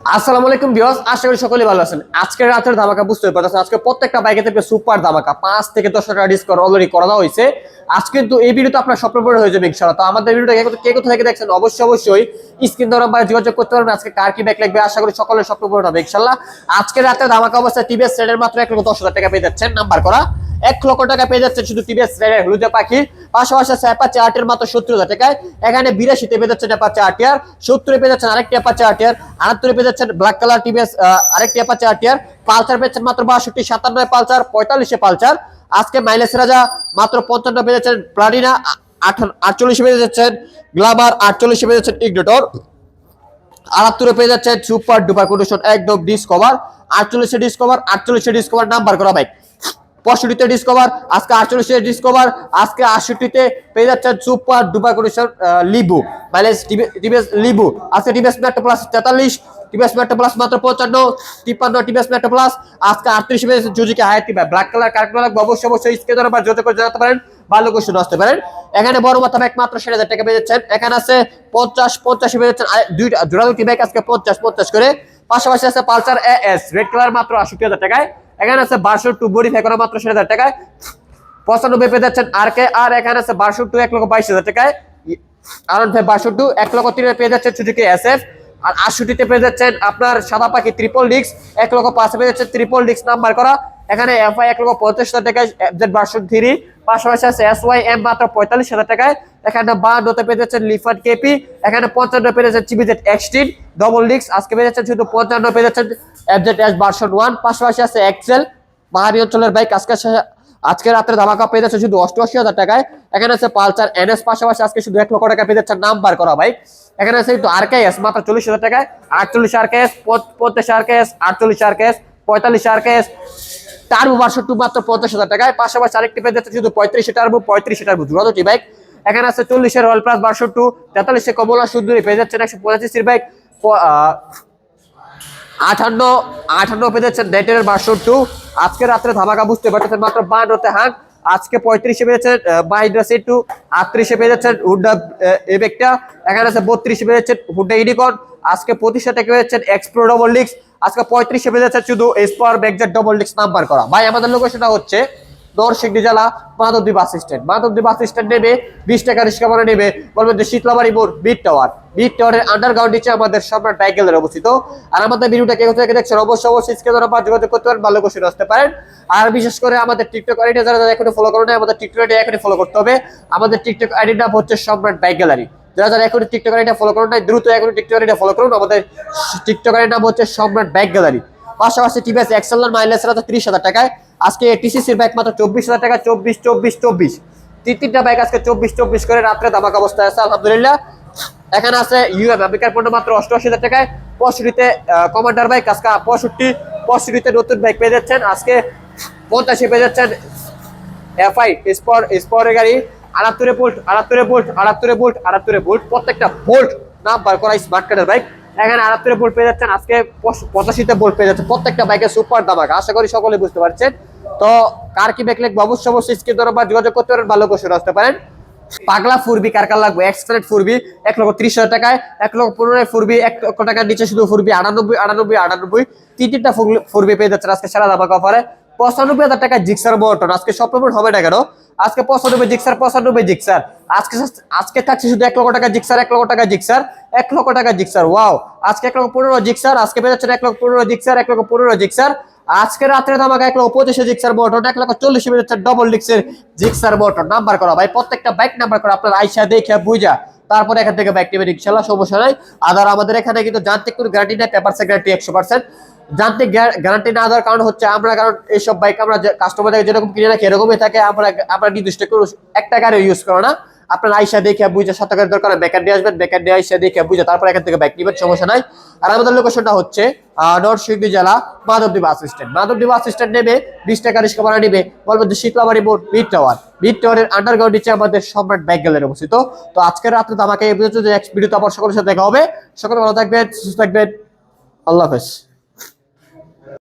আসসালামু আলাইকুম আশা করি সকলে ভালো আছেন। আজকের রাতের ধামাকা বুঝতে পারছেন আজকে প্রত্যেকটা বাইকে থেকে সুপার ধামাকা। পাঁচ থেকে দশ টাকা ডিসকাউন্ট অলরেডি করা হয়েছে। আজকে কিন্তু এই ভিডিওতে আপনার স্বপ্ন পূরণ হয়ে যাবে ইনশাআল্লাহ। তো আমাদের ভিডিওটা কে কোথা- থেকে দেখছেন? অবশ্যই অবশ্যই স্ক্রিন যোগাযোগ করতে পারবেন। আজকে কার কি ব্যাগ লাগবে? আশা করি সকলের স্বপ্ন পূরণ হবে ইনশাআল্লাহ। আজকের রাতের ধামাকা অবস্থায় টিভিএস রেডের মাত্র এক লক্ষ দশ হাজার টাকা পেয়ে যাচ্ছেন। নাম্বার করা এক লক্ষ টাকা পেয়ে যাচ্ছেন শুধু টিভিএস রেডের হলুদে পাখি। পাশাপাশি আছে অ্যাপাচে আটের মাত্র সত্তর হাজার টাকায়। এখানে বিরাশিতে পেয়ে যাচ্ছেন অ্যাপাচে আটিয়ার সত্তরে পেয়ে যাচ্ছেন আরেকটি অ্যাপাচে আটিয়ার আটাত্তরে পেয়ে যাচ্ছেন ব্ল্যাক কালার টিভিএস আরেকটি অ্যাপাচে আটিয়ার পালসার পেয়েছেন মাত্র বাষট্টি সাতান্ন পালসার পঁয়তাল্লিশে পালসার আজকে মাইলেজ রাজা মাত্র পঞ্চান্ন পেয়ে যাচ্ছেন প্লাটিনা আটচল্লিশে পেয়ে যাচ্ছেন গ্লামার আটচল্লিশে পেয়ে যাচ্ছেন ইগনেটর আটাত্তরে পেয়ে যাচ্ছেন সুপার ডুপার কন্ডিশন একদম ডিসকভার আটচল্লিশে ডিসকভার আটচল্লিশে ডিসকভার নাম্বার করা বাইক পঁয়ষট্টিতে ডিসকভার আজকে আটচল্লিশে ডিসকভার আজকে আটষট্টিতে পেয়ে যাচ্ছেন super duper condition Livo mileage TVS Livo আজকে টিভিএস মেট্রো প্লাস তেতাল্লিশ টিভিএস মেট্রো প্লাস মাত্র পঞ্চান্ন তিপ্পান্ন টিভিএস মেট্রো প্লাস আজকে আটত্রিশ যাচ্ছেন জুজিকে হায়াতি ভাই ব্ল্যাক কালার কার কালার অবশ্যই অবশ্যই স্কে ধরে বা যত করে জানাতে পারেন, ভালো কোশ্চেন আসতে পারেন। এখানে বড় মাথা ব্যাগ মাত্র ষাট হাজার টাকা পেয়ে যাচ্ছেন। এখানে আছে পঞ্চাশ, পঞ্চাশে পেয়ে যাচ্ছেন দুইটা জোড়া দুটি ব্যাগ আজকে পঞ্চাশ পঞ্চাশ করে। পাশাপাশি আছে Pulsar A S red colour মাত্র আষট্টি হাজার টাকায়। এখানে আছে বারোশো টু বডি ফেকরা মাত্র ষাট হাজার টাকায়। পঁচানব্বই পেয়ে যাচ্ছেন আর কে, আর এখানে আছে বারোশো টু এক লক্ষ বাইশ হাজার টাকায়। আর বারোশো টু এক লক্ষ তিন পেয়ে যাচ্ছেন সুজুকি এস এফ আর আটষট্টিতে পেয়ে যাচ্ছেন আপনার সাদা পাখি ত্রিপল ডিক্স এক লক্ষ পাঁচে পেয়ে যাচ্ছেন ত্রিপল ডিক্স নাম্বার করা। এখানে এফআই এক লক্ষ পঞ্চাশ হাজার টাকায় এফজেড ভার্সন থ্রি পাশাপাশি আছে এস ওয়াই এম মাত্র পঁয়তাল্লিশ হাজার টাকায়। এখানে বান্নতে পেয়ে যাচ্ছেন লিফান কেপি এখানে পঞ্চান্ন পেয়ে যাচ্ছেন চিবিজেড এক্সটিন ডবল ডিক্স আজকে পেয়ে যাচ্ছেন শুধু পঞ্চান্ন, পেয়ে যাচ্ছেন এফজেড এস ভার্সন ওয়ান পাশাপাশি আছে এক্সেল পাহাড়ি অঞ্চলের বাইক, আজকে আজকে রাত্রে ধামাকা পেয়ে যাচ্ছে শুধু অষ্টআশি হাজার টাকায়। এখানে আছে পালসার এনএস পাশাপাশি আজকে শুধু এক লক্ষ টাকা পেয়ে যাচ্ছে নাম্বার করা বাইক। এখানে আছে কিন্তু আরকেএস মাত্র চল্লিশ হাজার টাকায়। আটচল্লিশ আরকেএস পঞ্চাশ আরকেএস আটচল্লিশ আর আরকেএস পঁয়তাল্লিশ আরকেএস টার্বো বাষট্টি মাত্র পঞ্চাশ হাজার টাকায়। পাশাপাশি আরেকটি পেয়ে যাচ্ছে শুধু পঁয়ত্রিশে টার্বো পঁয়ত্রিশে টার্বো দুটি বাইক এখানে আছে চল্লিশের রয়্যাল প্লাস বাষট্টি তেতাল্লিশে কমলা সুন্দরী পেয়ে যাচ্ছেন একশো পঁচাশির বাইক আঠান্ন আঠান্ন পেয়ে যাচ্ছেন নেটের বাষট্টি আজকে রাত্রে ধামাকা বুঝতে পারতেছেন, মাত্র বান্নতে হাঁক আজকে পঁয়ত্রিশে পেয়েছেন মাইড্রা টু আটত্রিশে পেয়ে যাচ্ছেন হুডা এবেকটা এখানে আছে বত্রিশে পেয়ে যাচ্ছেন হুডা ইডিকন আজকে পঁচিশে থেকে পেয়ে যাচ্ছেন এক্সপ্রো ডবল ডিক্স আজকে পঁয়ত্রিশে পেয়ে যাচ্ছেন শুধু এসপার ব্যাগজার ডবল ডিক্স নাম্বার করা। ভাই, আমাদের লোকেশনটা হচ্ছে নরসিংদী জেলা Madhabdi bus stand. Madhabdi bus stand নেবে, বিশ টাকা রিক্সা ভাড়া নেবে। বলবেন যে শীতলাবাড়ি মোড় মিড টাওয়ার মিড টাওয়ারের আন্ডারগ্রাউন্ড নিচে আমাদের সম্রাট বাইকেলের অবস্থিত। আর আমাদের ভিডিওটা কে কোথা থেকে দেখছেন? অবশ্যই অবশ্যই স্ক্রিনে ধরে যোগাযোগ করতে পারেন ভালো কোশ্চেন আসতে পারেন। আর বিশেষ করে আমাদের টিকটক আইডিটা যারা এখনও ফলো করেন আমাদের টিকটক আইডি এখনই ফলো করতে হবে। আমাদের টিকটক আইডির নাম হচ্ছে সম্রাট বাইক গ্যালারি যারা যারা এখনই টিকটক আইডিটা ফলো করুন নাই, দ্রুত এখনই টিকটক আইডিটা ফলো করুন। আমাদের টিকটক আইডির নাম হচ্ছে সম্রাট বাইক গ্যালারি। পাশাপাশি টিভিএস এক্সেলার মাইলেজ রাতে ত্রিশ হাজার টাকায়। আজকে টিসিসির ব্যাগ মাত্র চব্বিশ হাজার টাকা, চব্বিশ চব্বিশ চব্বিশ। তিন তিনটা বাইক আজকে চব্বিশ চব্বিশ করে রাত্রে দামাক অবস্থায় আছে, আলহামদুলিল্লাহ। এখানে আছে ইউএম আমেরিকার পণ্য মাত্র অষ্টআশি হাজার টাকায়। পঁয়ষট্টিতে কমান্ডার বাইক আজকে পঁয়ষট্টি, পঁয়ষট্টিতে নতুন বাইক পেয়ে যাচ্ছেন। আজকে পঞ্চাশে পেয়ে যাচ্ছেন এফআই স্পর স্পরের গাড়ি। আটাত্তরে বোল্ট আটাত্তরে বোল্ট আটাত্তরে বোল্ট আটাত্তরে বোল্ট প্রত্যেকটা বোল্ট নাম বার করা স্মার্ট কার্ডের বাইক এখানে আটাত্তরে বোল্ট পেয়ে যাচ্ছেন, আজকে পঁচাশিতে বোল্ট পেয়ে যাচ্ছেন প্রত্যেকটা বাইকে সুপার দামাক আশা করি সকলে বুঝতে পারছেন। তো কার কি বাইক লাগবে? অবশ্যই ধরে বা যোগাযোগ করতে পারেন, ভালো কোশ্চেন আসতে পারেন। পাগলা ফুরবি কার কার লাগবে? এক্সট্রেট ফুরবি, এক লক্ষ ত্রিশ হাজার টাকায়, এক লক্ষ পনেরো ফুরবি, এক লক্ষ টাকার নিচে শুধু ফুরবি, আটানব্বই আটানব্বই আটানব্বই তিন তিনটা ফুরবি পেয়ে যাচ্ছেন আজকে সারা দামাক অফারে পঁচানব্বই হাজার টাকা জিক্সার বটন আজকে সব পেমেন্ট হবে না কেন? আজকে পঁচানব্বই জিক্সার পঁচানব্বই জিক্সার। আজকে আজকে থাকছে শুধু এক লক্ষ টাকা জিক্সার, এক লক্ষ টাকা জিক্সার, এক লক্ষ টাকা জিক্সার। ওয়াও আজকে এক লক্ষ পনেরো জিক্সার, আজকে পেয়ে যাচ্ছেন এক লক্ষ পনেরো জিক্সার, এক লক্ষ পনেরো জিক্সার। আজকে রাত্রে তো আমাকে এক লক্ষ পঁচিশে জিক্সার বটন, এক লক্ষ চল্লিশ পেয়ে যাচ্ছেন ডবল ডিক্সের জিক্সার বটন। নাম্বার করা ভাই, প্রত্যেকটা বাইক নাম্বার করা, আপনার আইসা দেখে বুঝা। তারপরে এখান থেকে বাইক নেবেন ইনশাল্লাহ, সমস্যা নাই। আদার আমাদের এখানে কিন্তু যান্ত্রিক কোনো গ্যারান্টি নেই পেপারসের গ্যারান্টি একশো পার্সেন্ট যান্ত্রিক গ্যারান্টি না দেওয়ার কারণ হচ্ছে আমরা, কারণ এইসব বাইক আমরা কাস্টমার যেরকম কিনে রাখি, এরকমই থাকে। আমরা আমরা নির্দিষ্ট একটা গাড়ি ইউজ করো না। আপনার আইসা দেখে বুঝে শতকের দরকার, বেকার দিয়ে আসবেন, বেকার দিয়ে আইসা দেখে বুঝে তারপর এখান থেকে বাইক নেবেন, সমস্যা নাই। আর আমাদের লোকেশনটা হচ্ছে নরসিংদী জেলা Madhabdi bus stand Madhabdi bus নেবে, বিশ টাকা রিক্সা ভাড়া নেবে, বলবেন যে শীতলাবাড়ি মোড় মিড টাওয়ার মিড টাওয়ারের আন্ডারগ্রাউন্ড নিচে আমাদের সম্রাট ব্যাগ গ্যালারি অবস্থিত। তো আজকের রাত্রে তো আমাকে এই পর্যন্ত নেক্সট ভিডিওতে আবার সকলের সাথে দেখা হবে। সকলে ভালো থাকবেন, সুস্থ থাকবেন। আল্লাহ হাফেজ।